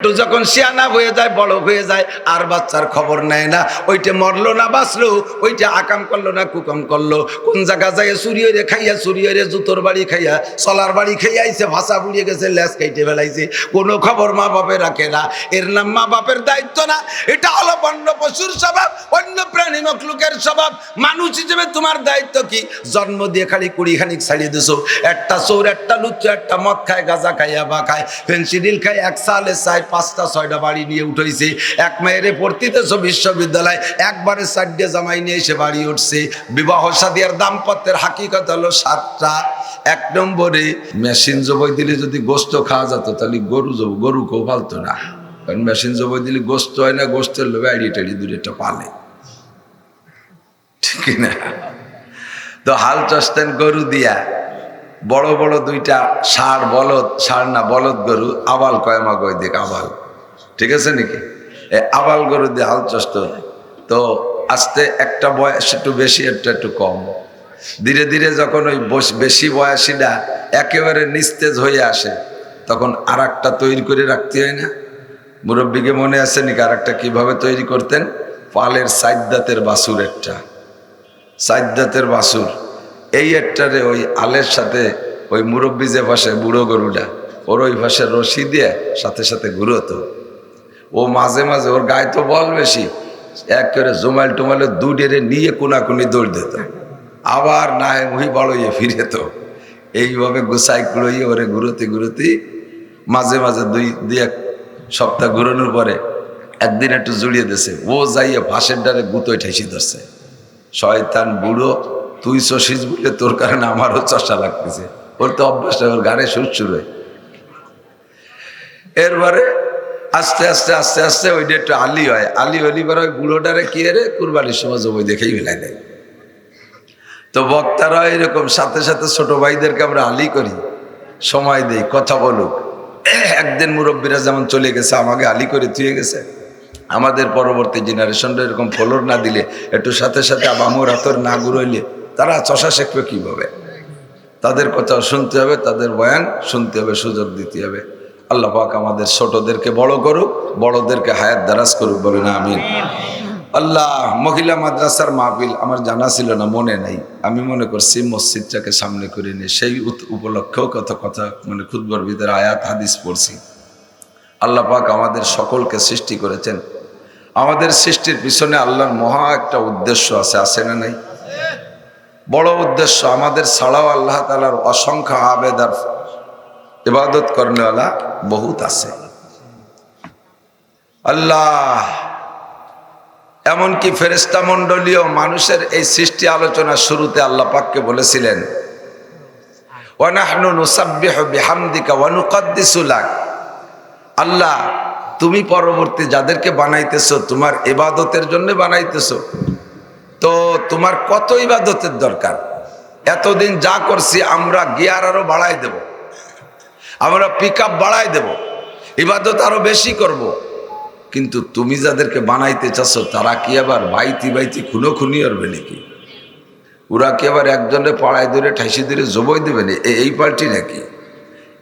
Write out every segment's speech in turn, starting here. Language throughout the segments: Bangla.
একটু যখন শিয়ানা হয়ে যায়, বড় হয়ে যায়, আর বাচ্চার খবর নেয় না। ওইটা মরলো না, বাঁচলো, ওইটা আকাম করল না, কুকাম করল। কোন জায়গা যায় হয়ে খাইয়া হয়ে জুতোর বাড়ি খাইয়া, সলার বাড়ি খাইয়া আইছে, ভাষা বুড়িয়ে গেছে ল্যাস খাইতে ফেলাইছে। কোনো খবর মা বাপে রাখে না। এর নাম মা বাপের দায়িত্ব না। এটা হলো বন্য পশুর স্বভাব অন্য প্রাণী মখলুকের স্বভাব। মানুষ হিসেবে তোমার দায়িত্ব কি? জন্ম দিয়ে খালি কুড়ি খানিক ছাড়িয়ে দিছো। একটা চোর, একটা লুচ্চু, একটা মদ খায়, গাঁজা খাইয়া বা খায় ফেন্সিডিল খায়, এক সালে চাই পাঁচটা, ছয়টা বাড়ি নিয়ে উঠেছে। এক মেয়েরে পড়তিতেছ বিশ্ববিদ্যালয়, একবারে চারটে জামাই নিয়ে এসে বাড়ি উঠছে। বিবাহ সাদিয়ার দাম্পত্যের হাকিকত হলো সাতটা। এক নম্বরে, মেশিন জবই দিলে যদি গোস্ত খাওয়া যেত, তাহলে গরু জব, গরু কেউ পালতো না। কারণ মেশিন জবই দিলে গোস্ত হয় না, গোস্তের লোভে আড়িয়ে দূরে একটা পালে। ঠিক না তো হাল চস্তেন গরু দিয়া। বড় বড় দুইটা ষাড় বলদ, সার না বলদ গরু, আবাল কয়মা কয় দিক আবাল। ঠিক আছে নাকি? আবাল গরু দিয়ে হাল চস্ত তো আস্তে একটা বয়স একটু বেশি, একটা একটু কম। ধীরে ধীরে যখন ওই বেশি বয়সীটা একেবারে নিস্তেজ হয়ে আসে, তখন আর একটা তৈরি করে রাখতে হয় না? মুরব্বীকে মনে আছে নাকি আর একটা কীভাবে তৈরি করতেন? পালের সাইদাতের বাসুর একটা সাইদাতের বাসুর। এই একটারে ওই আলের সাথে, ওই মুরব্বী যে পাশে বুড়ো গরুটা, ওর ওই পাশে রশি দিয়ে সাথে সাথে ঘুরোতো। ও মাঝে মাঝে ওর গায়ে তো বল বেশি, এক করে জুমাইল টুমাইলে দুডেরে নিয়ে কোনাকুনি দৌড় দিত। আবার না মুহি বড়ইয়ে ফিরে তো এইভাবে গোসাই কুড়িয়ে ওরে ঘুরোতে ঘুরোতে মাঝে মাঝে দুই দুই এক সপ্তাহ ঘুরানোর পরে একদিন একটু জুড়িয়ে দিছে ও যাইয়ে ফাঁসের ডারে গুতোয় ঠেসি ধরছে। শয়তান বুড়ো তুই চষিস বলে তোর কারণে আমারও চষা লাগতেছে। ওর তো অভ্যাসটা ওর গাড়ে সুরসুর হয়। এরপরে আস্তে আস্তে আস্তে আস্তে ওইটা একটু আলি হয়। আলি হলি পরে ওই বুড়োটারে কি রে? কুরবানির সময় জমি দেখেই মিলাই দেয়। তো বক্তারা এরকম সাথে সাথে ছোট ভাইদেরকে আমরা আলি করি। সময় দেই, কথা বলুক। একদিন মুরব্বীরা যেমন চলে গেছে, আমাকে আলি করে থুয়ে গেছে। আমাদের পরবর্তী জেনারেশনটা এরকম ফলোর না দিলে, একটু সাথে সাথে আবামর হাতর না গুরইলে তারা চষা শিখবে কীভাবে? তাদের কথা শুনতে হবে, তাদের বয়ান শুনতে হবে, সুযোগ দিতে হবে। আল্লাহ পাক আমাদের ছোটদেরকে বড় করুক, বড়দেরকে হায়াত দারাজ করুক বলে না আমিন। আল্লাহ, মহিলা মাদ্রাসার মাহফিল আমার জানা ছিল না, মনে নাই। আমি মনে করছি মসজিদটাকে সামনে করে নিয়ে সেই উপলক্ষেও কত কথা মানে খুদবর ভিতরে আয়াত, হাদিস পড়ছি। আল্লাহ পাক আমাদের সকলকে সৃষ্টি করেছেন। আমাদের সৃষ্টির পিছনে আল্লাহর মহা একটা উদ্দেশ্য আছে আছে না নাই? বড় উদ্দেশ্য আমাদের ছাড়াও আল্লাহ তালার অসংখ্য আবেদার ইবাদত করেনওয়ালা বহুত আছে। আল্লাহ, এমনকি ফেরেস্তা মণ্ডলীয় মানুষের এই সৃষ্টি আলোচনা শুরুতে আল্লাহ পাককে বলেছিলেন আল্লাহ, তুমি পরবর্তী যাদেরকে বানাইতেছ, তোমার ইবাদতের জন্য বানাইতেছো তো তোমার কত ইবাদতের দরকার? এতদিন যা করছি আমরা গিয়ার আরও বাড়াই দেব। আমরা পিক আপ বাড়াই দেব। ইবাদত আরও বেশি করব। কিন্তু তুমি যাদেরকে বানাইতে চাচ্ছ, তারা কি আবার বাইতি বাইতি খুনো খুনি করবে নাকি? ওরা কি আবার একজনে পাড়ায় ধরে, ঠাইসি ধরে জবই দেবে না? এই পার্টি নাকি?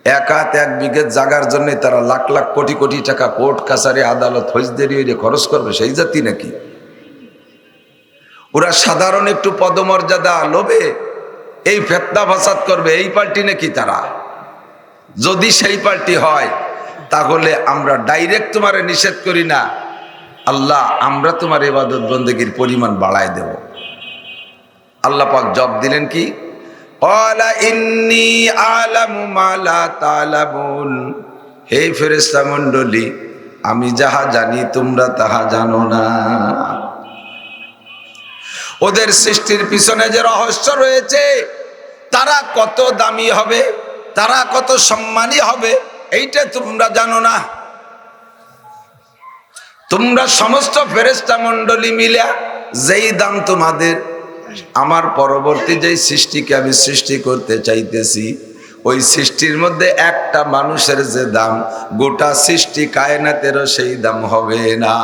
এক হাত এক বিঘের জাগার জন্য তারা লাখ লাখ কোটি কোটি টাকা কোর্ট কাছারি আদালত ফৌজদারি খরচ করবে, সেই জাতি নাকি? ওরা সাধারণ একটু পদমর্যাদা লোভে এই ফেতনা ফাসাদ করবে, এই পার্টি নাকি তারা? যদি সেই পার্টি হয়, তাহলে আমরা ডাইরেক্ট তোমারে নিষেধ করি না। আল্লাহ, আমরা তোমার ইবাদত বন্দীগীর পরিমাণ বাড়ায় দেব। আল্লাহ পাক জব দিলেন কি? হে ফেরেশতা মণ্ডলী আমি যাহা জানি তোমরা তাহা জানো না। ওদের সৃষ্টির পিছনে যে রহস্য রয়েছে, তারা কত দামি হবে, তারা কত সম্মানী হবে, এইটা তোমরা জানো না। তোমরা সমস্ত ফেরেস্তা মণ্ডলী মিলে যেই দাম তোমাদের, আমার পরবর্তী যেই সৃষ্টিকে আমি সৃষ্টি করতে চাইতেছি, ওই সৃষ্টির মধ্যে একটা মানুষের যে দাম, গোটা সৃষ্টি কায়নাতেরও সেই দাম হবে না।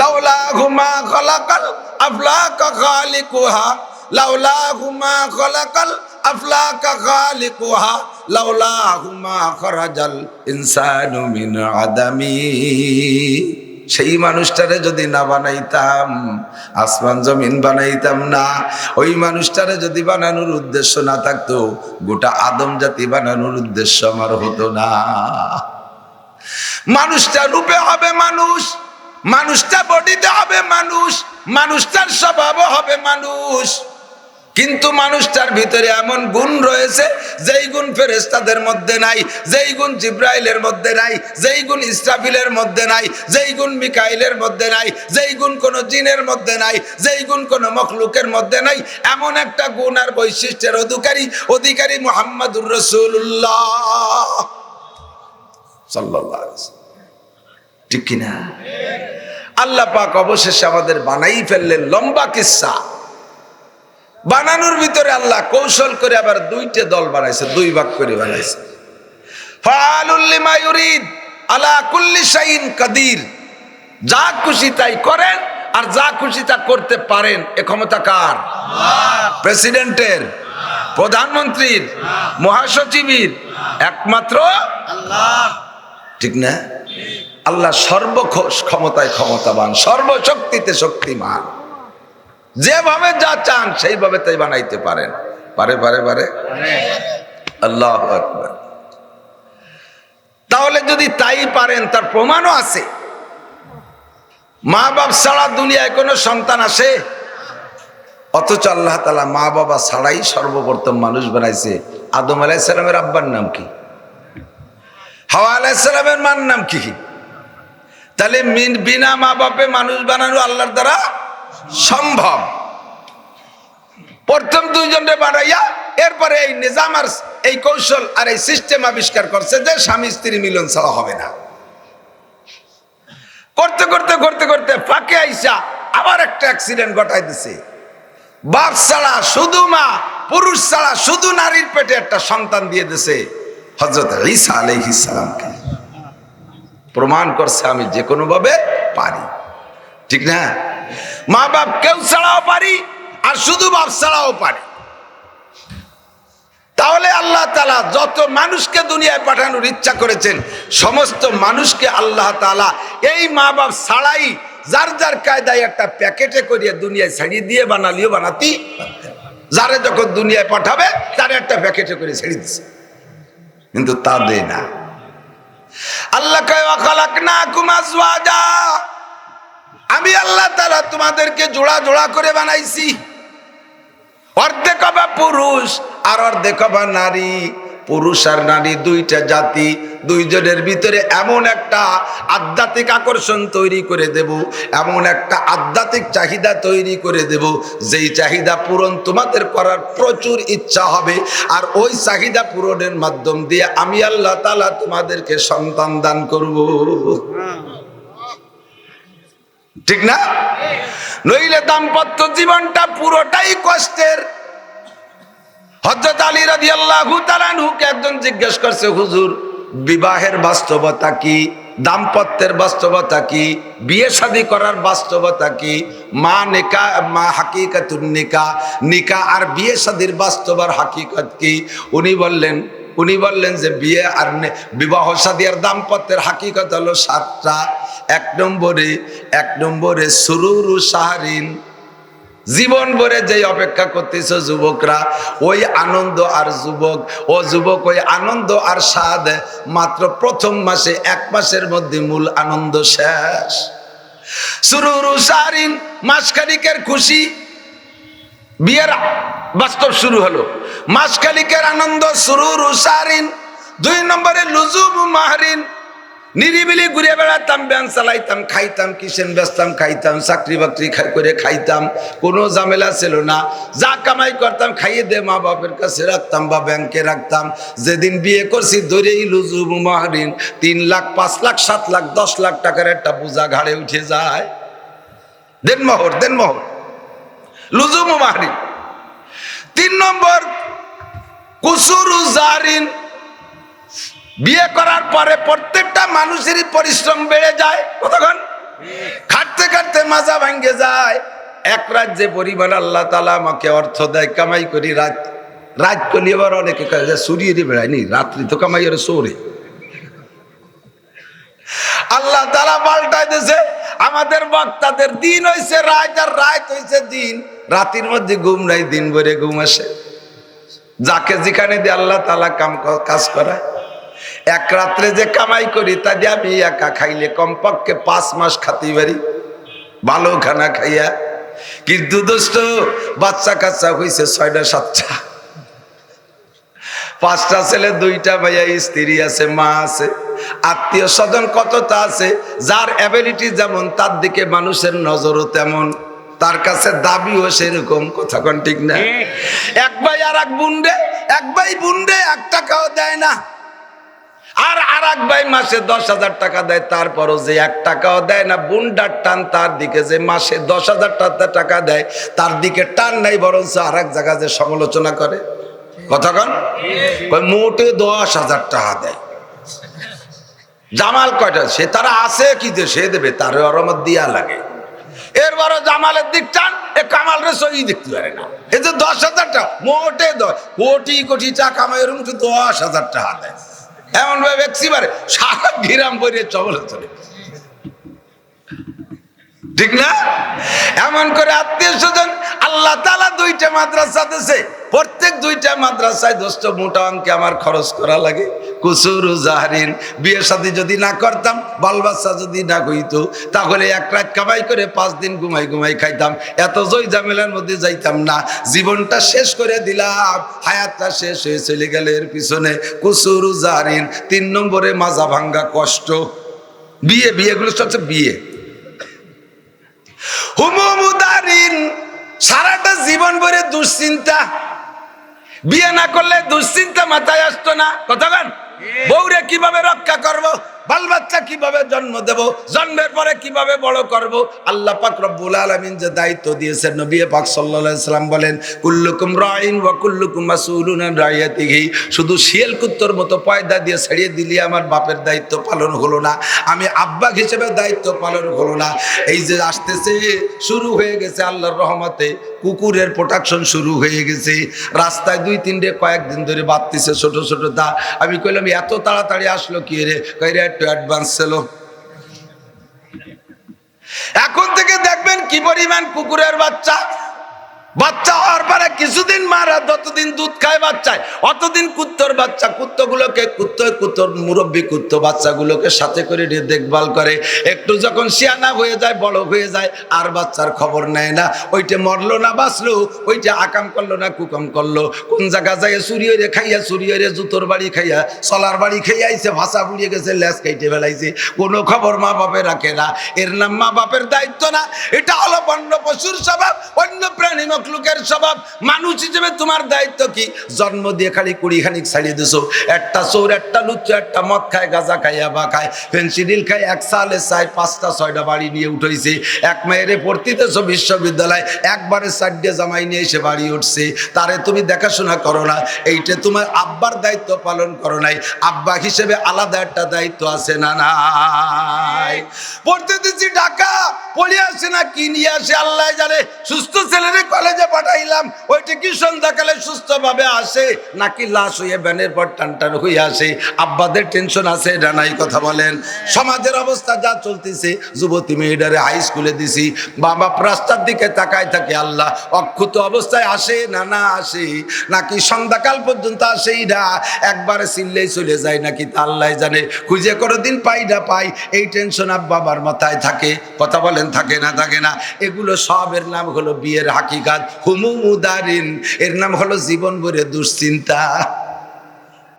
লাউলাহুমা খরাজাল আদামি। সেই মানুষটারে যদি না বানাইতাম, আসমান জমিন বানাইতাম না, ওই মানুষটারে যদি বানানোর উদ্দেশ্য না থাকতো, গোটা আদম জাতি বানানোর উদ্দেশ্য আমার হতো না। মানুষটা রূপে হবে মানুষ মানুষটা বডিতে হবে মানুষ, মানুষটার স্বভাবও হবে মানুষ কিন্তু মানুষটার ভিতরে এমন গুণ রয়েছে, যেই গুণ ফেরেস্তাদের মধ্যে নাই, যেই গুণ জিব্রাইলের মধ্যে নাই, যেই গুণ ইসরাফিলের মধ্যে নাই, যেই গুণ মিকাইলের মধ্যে নাই, যেই গুণ কোনো জিনের মধ্যে নাই, যেই গুণ কোনো মখলুকের মধ্যে নাই, এমন একটা গুণ আর বৈশিষ্ট্যের অধিকারী অধিকারী মোহাম্মদুর রসুল্লাহ ওয়াসাল্লাম। ঠিক কিনা? আল্লাহ পাক অবশেষে আমাদের বানাই ফেললেন লম্বা কিসা। বানানোর ভিতরে আল্লাহ কৌশল করে আবার দুইটা দল বানাইছে, দুই ভাগ করে বানাইছে। আলা কুল্লি শাইইন কাদির। যা খুশি তাই করেন আর যা খুশি তা করতে পারেন। এ ক্ষমতা কার? প্রেসিডেন্টের, প্রধানমন্ত্রীর, মহাসচিবের, একমাত্র ঠিক না? আল্লাহ সর্ব ক্ষমতায় ক্ষমতাবান, সর্বশক্তিতে শক্তিমান। যেভাবে যা চান সেইভাবে তাই বানাইতে পারেন। পারে পারে পারে? আল্লাহ তাহলে যদি তাই পারেন, তার প্রমাণও আছে। মা বাপ ছাড়া দুনিয়ায় কোনো সন্তান আসে? অথচ আল্লাহ তালা মা বাবা ছাড়াই সর্বপ্রথম মানুষ বানাইছে। আদম আলাইসালামের আব্বার নাম কি? হাওয়া আলাইসালামের মার নাম কি? তাহলে বিনা মা বাপে মানুষ বানানো আল্লাহর দ্বারা সম্ভব। প্রথম দুইজনকে বানাইয়া এরপরে এই নিজাম আর এই কৌশল আর এই সিস্টেম আবিষ্কার করছে যে স্বামী স্ত্রী মিলন ছাড়া হবে না। করতে করতে করতে করতে ফাঁকে আইসা আবার একটা অ্যাক্সিডেন্ট ঘটাই দিছে। বাপ ছাড়া শুধু মা, পুরুষ ছাড়া শুধু নারীর পেটে একটা সন্তান দিয়ে দিছে। হজরত ঈসা আলাইহিস সালামকে। প্রমাণ করছে আমি যে কোনো ভাবে পারি। ঠিক না? মা বাপ কেউ ছাড়াও পারি আর শুধু বাপ ছাড়াও পারি। তাহলে আল্লাহ তালা যত মানুষকে দুনিয়ায় পাঠানোর ইচ্ছা করেছেন, সমস্ত মানুষকে আল্লাহ তালা এই মা বাপ ছাড়াই যার যার কায়দায় একটা প্যাকেটে করিয়ে দুনিয়ায় ছাড়িয়ে দিয়ে বানালিও বানাতি যারে যখন দুনিয়ায় পাঠাবে, তার একটা প্যাকেটে করে ছেড়ে দিছে। কিন্তু তা দেয় না। আল্লাহ আমি আল্লাহ তারা তোমাদেরকে জোড়া জোড়া করে বানাইছি। অর্ধেক পুরুষ আর অর্ধেক নারী। পুরুষ আর নারী দুইটা জাতি, দুইজনের ভিতরে এমন একটা আধ্যাত্মিক আকর্ষণ তৈরি করে দেব, এমন একটা আধ্যাত্মিক চাহিদা তৈরি করে দেব, যেই চাহিদা পূরণ তোমাদের করার প্রচুর ইচ্ছা হবে, আর ওই চাহিদা পূরণের মাধ্যম দিয়ে আমি আল্লাহ তালা তোমাদেরকে সন্তান দান করব। ঠিক না? নইলে দাম্পত্য জীবনটা পুরোটাই কষ্টের। হজরত আলী রাজি আল্লাহ একজন জিজ্ঞেস করছে, হুজুর, বিবাহের বাস্তবতা কি? দাম্পত্যের বাস্তবতা কি? বিয়ে শাদী করার বাস্তবতা কি? মা নিকা, মা হাকিকাতুন নিকা নিকা আর বিয়ে শাদীর বাস্তবার হাকিকত কি? উনি বললেন উনি বললেন যে বিয়ে আর বিবাহ শাদী আর দাম্পত্যের হাকিকত হলো সাতটা। এক নম্বরে এক নম্বরে সুরুরু সাহারিন জীবন ভরে যেই অপেক্ষা করতেছ যুবকরা, ওই আনন্দ আর যুবক, ও যুবক ওই আনন্দ আর স্বাদ মাত্র প্রথম মাসে, এক মাসের মধ্যে মূল আনন্দ শেষ। সুরুরু সারিন, মাসখানিকের খুশি, বিয়ের বাস্তব শুরু হলো। মাসখানিকের আনন্দ, সুরুরু সারিন, দুই নম্বরে লুজুব মাহরিন নিরিবিলি ঘুরে বেড়াতাম ব্যান চালাইতাম, খাইতাম কিসেন বেচতাম, খাইতাম চাকরি বাকরি করে খাইতাম, কোনো ঝামেলা ছিল না। যা কামাই করতাম, খাইয়ে দে মা বাপের কাছে রাখতাম বা ব্যাংকে রাখতাম। যেদিন বিয়ে করছি, ধরেই লুজুব মাহরিন তিন লাখ, পাঁচ লাখ, সাত লাখ, দশ লাখ টাকার একটা বোঝা ঘাড়ে উঠে যায়। দেন মোহর দেন মোহর। লুজুম মাহরিন তিন নম্বর, কুসুরু জারিন বিয়ে করার পরে প্রত্যেকটা মানুষেরই পরিশ্রম বেড়ে যায়। কতক্ষণ? খাটতে খাটতে মাজা ভাঙ্গে যায়। এক রাত যে পরিবার আল্লাহ তালা আমাকে অর্থ দেয়, কামাই করি রাত রাত করলে আবার অনেকে সুরিয়ে বেড়ায়নি, রাত্রি তো কামাই ওরে সৌরে আল্লাহ তালা পাল্টাই দিয়েছে, আমাদের বক্তাদের দিন হইছে রাত আর রাত হইছে দিন। রাতের মধ্যে ঘুম নাই, দিন ভরে ঘুম আসে। যাকে যেখানে দিয়ে আল্লাহ তালা কাম কাজ করায়। এক রাত্রে যে কামাই করি তা দিয়ে আমি একা খাইলে কমপক্ষে পাঁচ মাস খাতেই পারি। ভালো খানা খাইয়া। কিন্তু দোস্ত বাচ্চা কাচ্চা হয়েছে ছয়টা সাতটা। পাঁচটা ছেলে দুইটা ভাইয়া স্ত্রী আছে মা আছে আত্মীয় স্বজন কতটা আছে যার অ্যাবিলিটি যেমন তার দিকে মানুষের নজরও তেমন তার কাছে দাবিও সেরকম কথা কোন ঠিক না? এক ভাই আর এক বুন্ডে এক ভাই বুন্ডে এক টাকাও দেয় না। আর আর এক ভাই মাসে দশ হাজার টাকা দেয়, তারপরও যে এক টাকাও দেয় না, বুন্ডার টান তার দিকে, যে মাসে দশ হাজার টাকা দেয়, তার দিকে টান নাই, বরঞ্চ আর এক জায়গায় যে সমালোচনা করে। কথা কন? মোটে দশ হাজার টাকা দেয়। জামাল কয়টা? সে তারা আছে কি যে সে দেবে তার অরমত দিয়া লাগে। এরবারও জামালের দিক টান, এ কামাল রে সই দেখতে পারে না। এই যে দশ হাজার টাকা মোটে দশ, কোটি কোটি টাকা তো দশ হাজার টাকা দেয়। এমন ভাবে একেবারে সারা গিরাম করে চবলে চলে। ঠিক না? এমন করে আত্মীয় স্বজন আল্লাহ তালা দুইটা মাদ্রাসা দিছে। প্রত্যেক দুইটা মাদ্রাসায় দোস্ত মোটা অঙ্কে আমার খরচ করা লাগে। কুসুরু, জাহারিন, বিয়ে সাথে যদি না করতাম বাল বাচ্চা যদি না হইতো, তাহলে এক রাত কামাই করে পাঁচ দিন ঘুমাই ঘুমাই খাইতাম। এত জয় ঝামেলার মধ্যে যাইতাম না। জীবনটা শেষ করে দিলাম। হায়াতটা শেষ হয়ে চলে গেলে এর পিছনে। কুসুরু, জাহারিন, তিন নম্বরে মাজা ভাঙ্গা কষ্ট। বিয়ে, বিয়েগুলো সবচেয়ে বিয়ে। সারাটা জীবন ভরে দুশ্চিন্তা। বিয়ে না করলে দুশ্চিন্তা মাথায় আসতো না। কথা বউরে কীভাবে রক্ষা করব? বাল বাচ্চা কীভাবে জন্ম দেব? জন্মের পরে কীভাবে বড় করব? আল্লাহ পাক রব্বুল আলামিন যে দায়িত্ব দিয়েছেন, নবী পাক সাল্লাল্লাহু সাল্লাম বলেন, কুল্লুকুম রাইন ওয়া কুল্লুকুম আন রাইয়াতিহি। শুধু শিয়াল কুত্তর মতো পয়দা দিয়ে ছাড়িয়ে দিলি, আমার বাপের দায়িত্ব পালন হলো না। আমি আব্বা হিসেবে দায়িত্ব পালন হলো না। এই যে আসতেছে, শুরু হয়ে গেছে আল্লাহর রহমতে। কুকুরের প্রোটেকশন শুরু হয়ে গেছে। রাস্তায় দুই তিনটে কয়েকদিন ধরে বাড়তিছে ছোট ছোট দা। আমি কইলাম, এত তাড়াতাড়ি আসলো কি রে? কইরে একটু অ্যাডভান্স ছিল এখন থেকে দেখবেন কি পরিমাণ কুকুরের বাচ্চা। বাচ্চা হওয়ার পরে কিছুদিন মারা, যতদিন দুধ খায় বাচ্চায়, অতদিন কুত্তর বাচ্চা, কুত্তগুলোকে কুত্ত কুত্তর মুরব্বী কুত্ত বাচ্চাগুলোকে সাথে করে নিয়ে দেখভাল করে। একটু যখন শিয়ানা হয়ে যায়, বড় হয়ে যায়, আর বাচ্চার খবর নেয় না। ওইটা মরলো না, বাঁচলো, ওইটা আকাম করল না, কুকাম করল। কোন জায়গা যায় চুরি হয়ে খাইয়া, চুরি হয়ে জুতোর বাড়ি খাইয়া, চলার বাড়ি খেয়ে আইছে ভাষা বুড়িয়ে গেছে ল্যাস খাইতে ফেলাইছে। কোনো খবর মা বাপে রাখে না। এর নাম মা বাপের দায়িত্ব না। এটা হলো বন্য পশুর স্বভাব অন্য প্রাণী মখলুকের স্বভাব। মানুষ হিসেবে তোমার দায়িত্ব কি? জন্ম দিয়ে খালি কুড়ি খানিক ছাড়িয়ে দিছো। একটা চোর, একটা লুচ্চু, একটা মদ খায়, গাঁজা খাইয়া বা খায় ফেন্সিডিল খায়, এক সালে চাই পাঁচটা, ছয়টা বাড়ি নিয়ে উঠেছে। এক মেয়েরে পড়তিতেছো বিশ্ববিদ্যালয়, একবারে চারটে জামাই নিয়ে এসে বাড়ি উঠছে। তারে তুমি দেখাশোনা করো না। এইটা তোমার আব্বার দায়িত্ব পালন করো নাই। আব্বা হিসেবে আলাদা একটা দায়িত্ব আছে না না? পড়ে আসে না, কি নিয়ে আসে, আল্লাহ জানে। সুস্থ ছেলেরে কলেজে পাঠাইলাম, ওইটা কি সন্ধ্যাকালে সুস্থভাবে আসে, নাকি লাশ ব্যানের পর আসে। আব্বাদের টেনশন আছে, এটা নাই, কথা বলেন। সমাজের অবস্থা যা চলতেছে, যুবতী মেয়েটারে হাই স্কুলে দিছি, বাবা রাস্তার দিকে তাকায় থাকে, আল্লাহ, অক্ষুত অবস্থায় আসে না না আসে, নাকি সন্ধ্যাকাল পর্যন্ত আসেই না, একবারে চিল্লেই চলে যায়, নাকি তা আল্লাহ জানে। খুঁজে কোনো দিন পাই না পাই, এই টেনশন আব বাবার মাথায় থাকে, কথা বলেন, থাকে না থাকে না। এগুলো সবের নাম হলো বিয়ের হাকিকাত। হুমুমুদারিন, এর নাম হলো জীবন ভরে দুশ্চিন্তা।